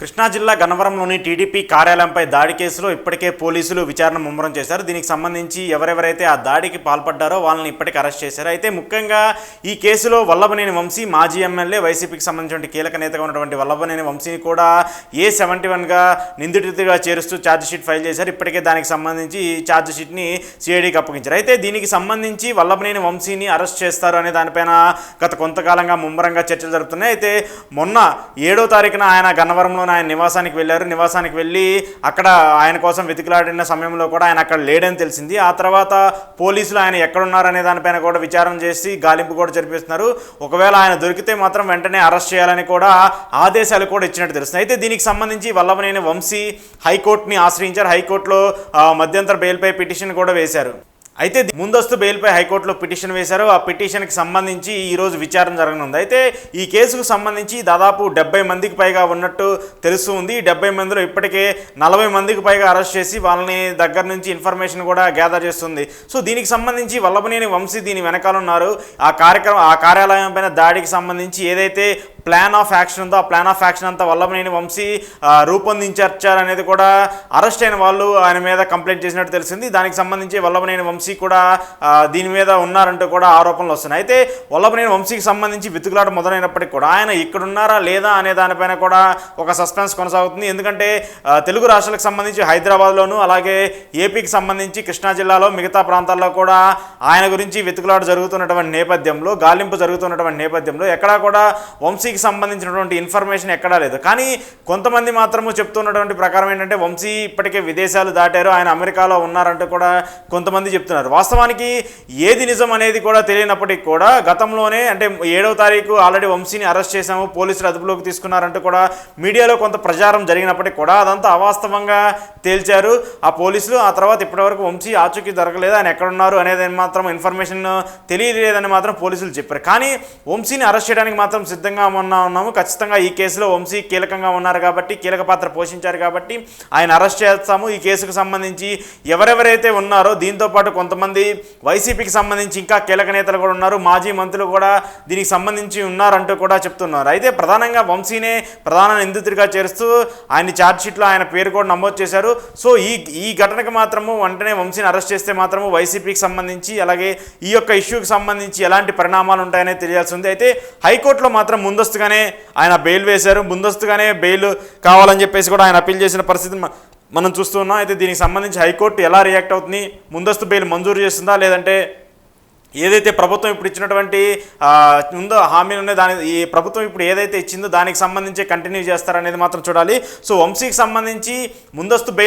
కృష్ణా జిల్లా గన్నవరంలోని టీడీపీ కార్యాలయంపై దాడి కేసులో ఇప్పటికే పోలీసులు విచారణ ముమ్మరం చేశారు. దీనికి సంబంధించి ఎవరెవరైతే ఆ దాడికి పాల్పడ్డారో వాళ్ళని ఇప్పటికే అరెస్ట్ చేశారు. అయితే ముఖ్యంగా ఈ కేసులో వల్లభనేని వంశీ మాజీ ఎమ్మెల్యే వైసీపీకి సంబంధించిన కీలక నేతగా ఉన్నటువంటి వల్లభనేని వంశీని కూడా ఏ సెవెంటీ వన్గా నిందితుడిగా చేరుస్తూ ఛార్జ్ షీట్ ఫైల్ చేశారు. ఇప్పటికే దానికి సంబంధించి ఈ ఛార్జ్ షీట్ని సిఐడికి అప్పగించారు. అయితే దీనికి సంబంధించి వల్లభనేని వంశీని అరెస్ట్ చేస్తారు అనే దానిపైన గత కొంతకాలంగా ముమ్మరంగా చర్చలు జరుగుతున్నాయి అయితే మొన్న ఏడో తారీఖున ఆయన గన్నవరంలో ఆయన నివాసానికి వెళ్ళారు. నివాసానికి వెళ్ళి అక్కడ ఆయన కోసం వెతికిలాడిన సమయంలో కూడా ఆయన అక్కడ లేడని తెలిసింది. ఆ తర్వాత పోలీసులు ఆయన ఎక్కడున్నారనే దానిపైన కూడా విచారణ చేసి గాలింపు కూడా జరిపిస్తున్నారు. ఒకవేళ ఆయన దొరికితే మాత్రం వెంటనే అరెస్ట్ చేయాలని కూడా ఆదేశాలు కూడా ఇచ్చినట్టు తెలుస్తుంది. అయితే దీనికి సంబంధించి వల్లభనేని వంశీ హైకోర్టుని ఆశ్రయించారు. హైకోర్టులో మధ్యంతర బెయిల్పై పిటిషన్ కూడా వేశారు. అయితే ముందస్తు బెయిల్పై హైకోర్టులో పిటిషన్ వేశారు. ఆ పిటిషన్కి సంబంధించి ఈరోజు విచారణ జరగనుంది. అయితే ఈ కేసుకు సంబంధించి దాదాపు డెబ్బై మందికి పైగా ఉన్నట్టు తెలుస్తూ ఉంది. ఈ డెబ్బై మందిలో ఇప్పటికే నలభై మందికి పైగా అరెస్ట్ చేసి వాళ్ళని దగ్గర నుంచి ఇన్ఫర్మేషన్ కూడా గ్యాదర్ చేస్తుంది. సో దీనికి సంబంధించి వల్లభనేని వంశీ దీని వెనకాల ఉన్నారు. ఆ కార్యక్రమం ఆ కార్యాలయం పైన దాడికి సంబంధించి ఏదైతే ప్లాన్ ఆఫ్ యాక్షన్ ఉందో ఆ ప్లాన్ ఆఫ్ యాక్షన్ అంతా వల్లభనేని వంశీ రూపొందించారు రూపొందించారనేది కూడా అరెస్ట్ అయిన వాళ్ళు ఆయన మీద కంప్లైంట్ చేసినట్టు తెలిసింది. దానికి సంబంధించి వల్లభనేని వంశీ కూడా దీని మీద ఉన్నారంటూ కూడా ఆరోపణలు వస్తున్నాయి. అయితే వల్లభనేని వంశీకి సంబంధించి వెతుకులాట మొదలైనప్పటికీ కూడా ఆయన ఇక్కడున్నారా లేదా అనే దానిపైన కూడా ఒక సస్పెన్స్ కొనసాగుతుంది. ఎందుకంటే తెలుగు రాష్ట్రాలకు సంబంధించి హైదరాబాద్లోను అలాగే ఏపీకి సంబంధించి కృష్ణా జిల్లాలో మిగతా ప్రాంతాల్లో కూడా ఆయన గురించి వెతుకులాట జరుగుతున్నటువంటి నేపథ్యంలో గాలింపు జరుగుతున్నటువంటి నేపథ్యంలో ఎక్కడా కూడా వంశీ వంశీకి సంబంధించినటువంటి ఇన్ఫర్మేషన్ ఎక్కడా లేదు. కానీ కొంతమంది మాత్రము చెప్తున్నటువంటి ప్రకారం ఏంటంటే వంశీ ఇప్పటికే విదేశాలు దాటారు ఆయన అమెరికాలో ఉన్నారంటూ కూడా కొంతమంది చెప్తున్నారు. వాస్తవానికి ఏది నిజం అనేది కూడా తెలియనప్పటికీ కూడా గతంలోనే అంటే ఏడవ తారీఖు ఆల్రెడీ వంశీని అరెస్ట్ చేశాము పోలీసులు అదుపులోకి తీసుకున్నారంటూ కూడా మీడియాలో కొంత ప్రచారం జరిగినప్పటికీ కూడా అదంతా అవాస్తవంగా తేల్చారు. ఆ పోలీసులు ఆ తర్వాత ఇప్పటివరకు వంశీ ఆచూకీ దొరకలేదు ఆయన ఎక్కడున్నారు అనేది మాత్రం ఇన్ఫర్మేషన్ తెలియలేదని మాత్రం పోలీసులు చెప్పారు. కానీ వంశీని అరెస్ట్ చేయడానికి మాత్రం సిద్ధంగా ఉన్నా ఉన్నాము. ఖచ్చితంగా ఈ కేసులో వంశీ కీలకంగా ఉన్నారు కాబట్టి కీలక పాత్ర పోషించారు కాబట్టి ఆయన అరెస్ట్ చేస్తాము. ఈ కేసుకు సంబంధించి ఎవరెవరైతే ఉన్నారో దీంతో పాటు కొంతమంది వైసీపీకి సంబంధించి ఇంకా కీలక నేతలు కూడా ఉన్నారు. మాజీ మంత్రులు కూడా దీనికి సంబంధించి ఉన్నారంటూ కూడా చెప్తున్నారు. అయితే ప్రధానంగా వంశీనే ప్రధాన నిందితుడిగా చేరుస్తూ ఆయన ఛార్జ్షీట్లో ఆయన పేరు కూడా నమోదు చేశారు. సో ఈ ఈ ఘటనకు మాత్రము వెంటనే వంశీని అరెస్ట్ చేస్తే మాత్రము వైసీపీకి సంబంధించి అలాగే ఈ యొక్క ఇష్యూకి సంబంధించి ఎలాంటి పరిణామాలు ఉంటాయనే తెలియాల్సి ఉంది. అయితే హైకోర్టులో మాత్రం ముందస్తుగానే ఆయన బెయిల్ వేశారు. ముందస్తుగానే బెయిల్ కావాలని చెప్పేసి కూడా ఆయన అప్పీల్ చేసిన పరిస్థితి మనం చూస్తున్నాం అయితే దీనికి సంబంధించి హైకోర్టు ఎలా రియాక్ట్ అవుతుంది? ముందస్తు బెయిల్ మంజూరు చేస్తుందా? లేదంటే ఏదైతే ప్రభుత్వం ఇప్పుడు ఇచ్చినటువంటి ఉందో హామీలు ఉన్నాయి దాని ఈ ప్రభుత్వం ఇప్పుడు ఏదైతే ఇచ్చిందో దానికి సంబంధించి కంటిన్యూ చేస్తారనేది మాత్రం చూడాలి. సో వంశీకి సంబంధించి ముందస్తు బెయిల్